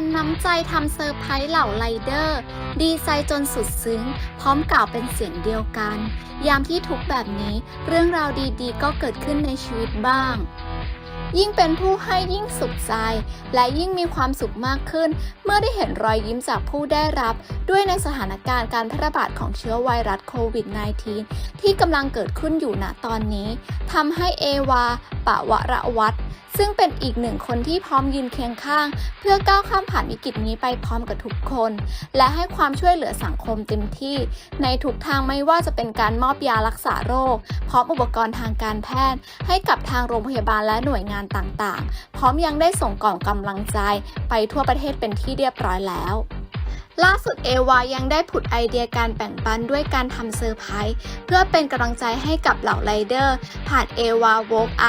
วาปันน้ำใจทำเซอร์ไพรส์เหล่าไรเดอร์ ดีใจจนสุดซึ้ง พร้อมกล่าวเป็นเสียงเดียวกัน ยามที่ทุกแบบนี้ เรื่องราวดีๆ ก็เกิดขึ้นในชีวิตบ้าง ยิ่งเป็นผู้ให้ยิ่งสุขใจ และยิ่งมีความสุขมากขึ้น เมื่อได้เห็นรอยยิ้มจากผู้ได้รับ ด้วยในสถานการณ์การแพร่ระบาดของเชื้อไวรัสโควิด -19 ที่กำลังเกิดขึ้นอยู่ณตอนนี้ทำให้เอวาปะวระวัตร ซึ่งเป็นอีกหนึ่งคนที่พร้อมยืนเคียงข้าง เพื่อก้าวข้ามผ่านวิกฤตนี้ไปพร้อมกับทุกคน และให้ความช่วยเหลือสังคมเต็มที่ ในทุกทางไม่ว่าจะเป็นการมอบยารักษาโรค พร้อมอุปกรณ์ทางการแพทย์ ให้กับทางโรงพยาบาลและหน่วยงานต่างๆ พร้อมยังได้ส่งกล่องกำลังใจ ไปทั่วประเทศเป็นที่เรียบร้อยแล้วล่าสุดเอวายังได้ผุดไอเดียการแบ่งปันด้วยการทำเซอร์ไพรส์เพื่อเป็นกำลังใจให้กับเหล่าไรเดอร์ ผ่านเอวาโวกไอ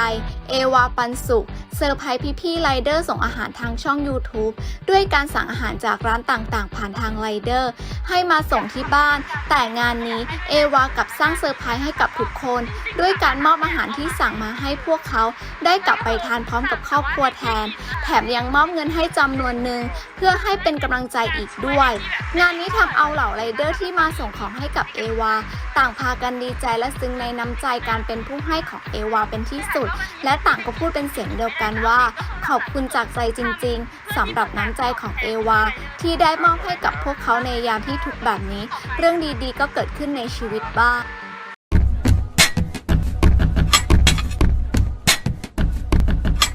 เอวาปันสุขเซอร์ไพรส์พี่ๆไรเดอร์ส่งอาหารทางช่อง YouTube ด้วยการสั่งอาหารจากร้านต่างๆ ผ่านทางไรเดอร์ ให้มาส่งที่บ้าน แต่งานนี้เอวากับสร้างเซอร์ไพรส์ให้กับทุกคน ด้วยการมอบอาหารที่สั่งมาให้พวกเขาได้กลับไปทานพร้อมกับครอบครัวแทน แถมยังมอบเงินให้จำนวนหนึ่งเพื่อให้เป็นกำลังใจอีกด้วย งานนี้ทำเอาเหล่าไรเดอร์ที่มาส่งของให้กับเอวาต่างพากันดีใจและซึ้งในน้ำใจการเป็นผู้ให้ของเอวาเป็นที่สุด และและต่างก็พูดเป็นเสียงเดียวกันว่า ขอบคุณจากใจจริงๆสำหรับน้ำใจของเอวา ที่ได้มอบให้กับพวกเขาในยามที่ทุกแบบนี้ เรื่องดีๆ ก็เกิดขึ้นในชีวิตบ้าง